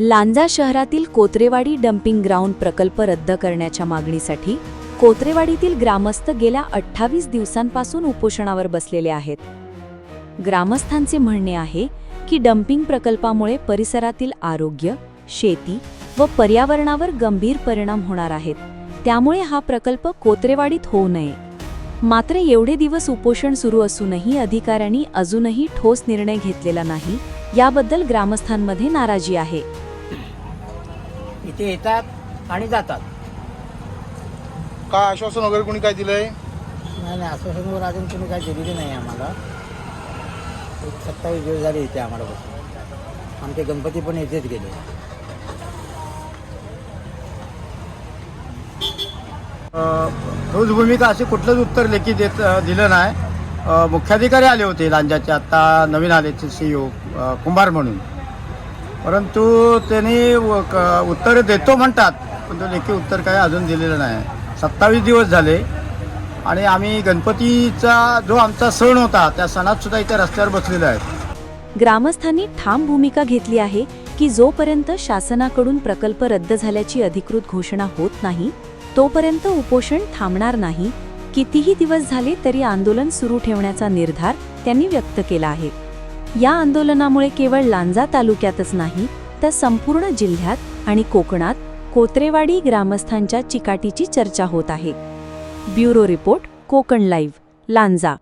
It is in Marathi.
लांजा शहरातील कोत्रेवाडी डम्पिंग ग्राउंड प्रकल्प रद्द करण्याच्या मागणीसाठी कोत्रेवाडीतील ग्रामस्थ गेल्या अठ्ठावीस दिवसांपासून उपोषणावर बसलेले आहेत. ग्रामस्थांचे म्हणणे आहे की डम्पिंग प्रकल्पामुळे परिसरातील आरोग्य शेती व पर्यावरणावर गंभीर परिणाम होणार आहेत. त्यामुळे हा प्रकल्प कोत्रेवाडीत होऊ नये. मात्र एवढे दिवस उपोषण सुरू असूनही अधिकाऱ्यांनी अजूनही ठोस निर्णय घेतलेला नाही. याबद्दल ग्रामस्थांमध्ये नाराजी आहे. इथे येतात आणि जातात. काय आश्वासन वगैरे कोणी काय दिलंय? नाही नाही आश्वासनवर अजून कोणी काही दिलेली नाही आम्हाला. एक सत्तावीस दिवस झाले इथे आम्हाला बसून. आमचे गणपती पण इथेच गेले. ठोस भूमिका असे कुठलंच उत्तर लेखी देत दिलं नाही. मुख्याधिकारी आले होते लांजाचे. आत्ता नवीन आले सी ओ कुंभार म्हणून. परंतु त्यांनी व- क- उत्तर देतो म्हणतात पण तो लेखी उत्तर काही अजून दिलेलं नाही. सत्तावीस दिवस झाले आणि आम्ही गणपतीचा जो आमचा सण होता त्या सणात सुद्धा इथे रस्त्यावर बसलेलो आहे. ग्रामस्थांनी ठाम भूमिका घेतली आहे की जोपर्यंत शासनाकडून प्रकल्प रद्द झाल्याची अधिकृत घोषणा होत नाही तोपर्यंत उपोषण थांबणार नाही. कितीही दिवस झाले तरी आंदोलन सुरू ठेवण्याचा निर्धार त्यांनी व्यक्त केला आहे. या आंदोलनामुळे केवळ लांजा तालुक्यातच नाही तर संपूर्ण जिल्ह्यात आणि कोकणात कोत्रेवाडी ग्रामस्थांच्या चिकाटीची चर्चा होत आहे. Bureau report Konkan live Lanja.